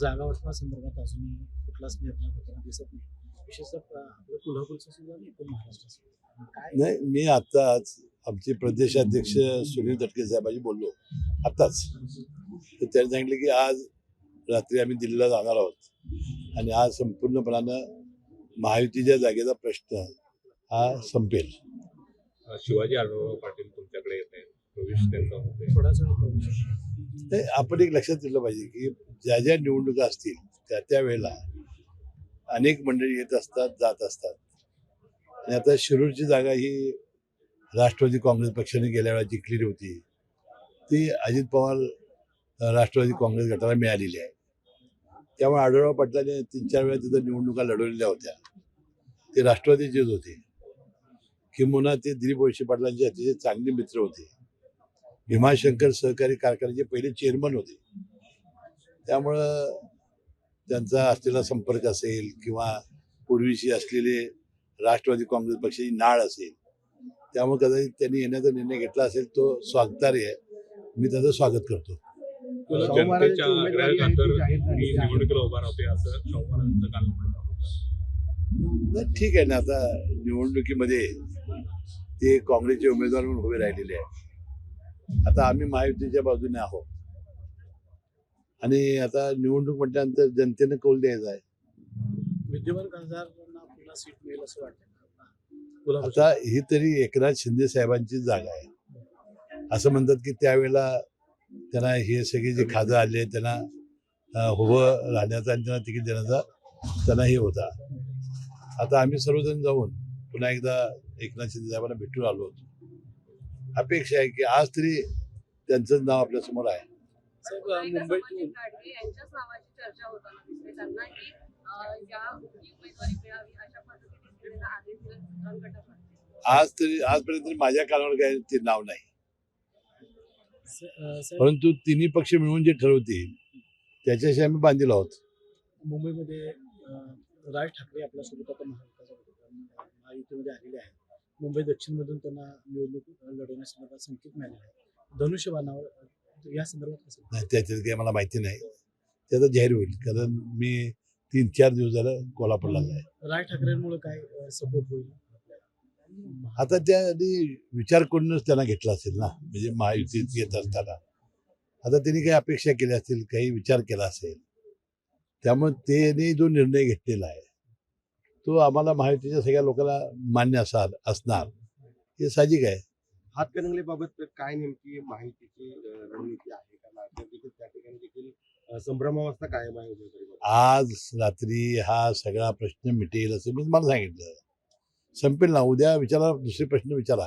जागा वाटपा संदर्भात अजूनही कुठलाच निर्णय होताना दिसत नाही. विशेषतः अं, आपलं कोल्हापूरचं सुद्धा आणि एकूण महाराष्ट्राचं काय? नाही मी आत्ताच आमचे प्रदेशाध्यक्ष सुनील तटके साहेबांशी बोललो. आत्ताच. तर त्यांनी सांगितलं की आज रात्री आम्ही दिल्लीला जाणार आहोत. आणि आज संपूर्णपणानं महायुतीच्या जागेचा प्रश्न हा संपेल. शिवाजी आढळराव पाटील तुमच्याकडे येत प्रवेश त्यांचा. ते आपण एक लक्षात दिलं पाहिजे की ज्या ज्या निवडणुका असतील त्या त्या वेळेला अनेक मंडळी येत असतात जात असतात. आणि आता शिरूरची जागा ही राष्ट्रवादी काँग्रेस पक्षाने गेल्या वेळा जिंकलेली होती. ती अजित पवार राष्ट्रवादी काँग्रेस गटाला मिळालेली आहे. त्यामुळे आढळराव पाटलाने तीन चार वेळा तिथं निवडणुका लढवलेल्या होत्या. ते राष्ट्रवादीचेच होते. किंबहुना ते दिलीप वळसे पाटलांचे अतिशय चांगले मित्र होते. भीमाशंकर सहकारी कारखान्याचे पहिले चेअरमन होते. त्यामुळं त्यांचा असलेला संपर्क असेल किंवा पूर्वीची असलेले राष्ट्रवादी काँग्रेस पक्षाची नाळ असेल त्यामुळे कदाचित त्यांनी येण्याचा निर्णय घेतला असेल तो स्वागतार्ह आहे. मी त्याचं स्वागत करतो. जनतेच्या आग्रहाखातर मी निवडणुकीला उभा राहतोय असं शाहू महाराजांचं काल म्हणणं होतं. नाही, ठीक आहे ना आता निवडणुकीमध्ये ते काँग्रेसचे उमेदवार म्हणून उभे राहिलेले आहे आता आम्ही महायुतीच्या बाजूने आहोत. आणि आता निवडणूक म्हटल्यानंतर जनतेनं कौल द्यायचा आहे. विद्यमान खासदारांना पुन्हा सीट मिळेल असं वाटतं कोल्हापूर आता ही तरी एकनाथ शिंदे साहेबांची जागा आहे. असं म्हणतात की त्यावेळेला त्यांना हे सगळे जे खाजं आले त्यांना अं, उभं राहण्याचा आणि त्यांना तिकीट देण्याचा त्यांना हे होता. आता आम्ही सर्वजण जाऊन पुन्हा एकदा एकनाथ शिंदे साहेबांना भेटून आलो होतो. अपेक्षा आहे की आज तरी त्यांचं नाव आपल्यासमोर आहे. आज तरी आजपर्यंत तरी माझ्या कानावर काय ते नाव नाही. परंतु तिन्ही पक्ष मिळून जे ठरवतील त्याच्याशी आम्ही बांधील आहोत. मुंबईमध्ये राज ठाकरे आपल्यासोबत आता महायुतीमध्ये आलेले आहेत. मुंबई दक्षिणमधून त्यांना निवडणूक लढवण्यासंदर्भात संकेत मिळाले आहेत धनुष्यबाणावर या संदर्भात कसं नाही त्याच्यात काही मला माहिती नाही. ते आता जाहीर होईल कारण मी तीन चार दिवस झालं कोल्हापूरला आहे राज ठाकरेंमुळे काय सपोर्ट होईल आता त्याआधी विचार करूनच त्यांना घेतला असेल ना म्हणजे महायुतीत येत असताना. आता त्यांनी काही अपेक्षा केल्या असतील काही विचार केला असेल. त्यामुळे त्यांनी जो निर्णय घेतलेला आहे तो आम्हाला महायुतीच्या सगळ्या लोकांना मान्य असा असणार. हे साहजिक आहे. हातकणंगलेबाबत काय नेमकी माहितीची रणनीती आहे त्या ठिकाणी देखील अं, संभ्रमावस्था कायम आहे उमेदवारी आज रात्री हा सगळा प्रश्न मिटेल असं मी तुम्हाला सांगितलं. संपेल ना उद्या विचारा दुसरे प्रश्न विचारा.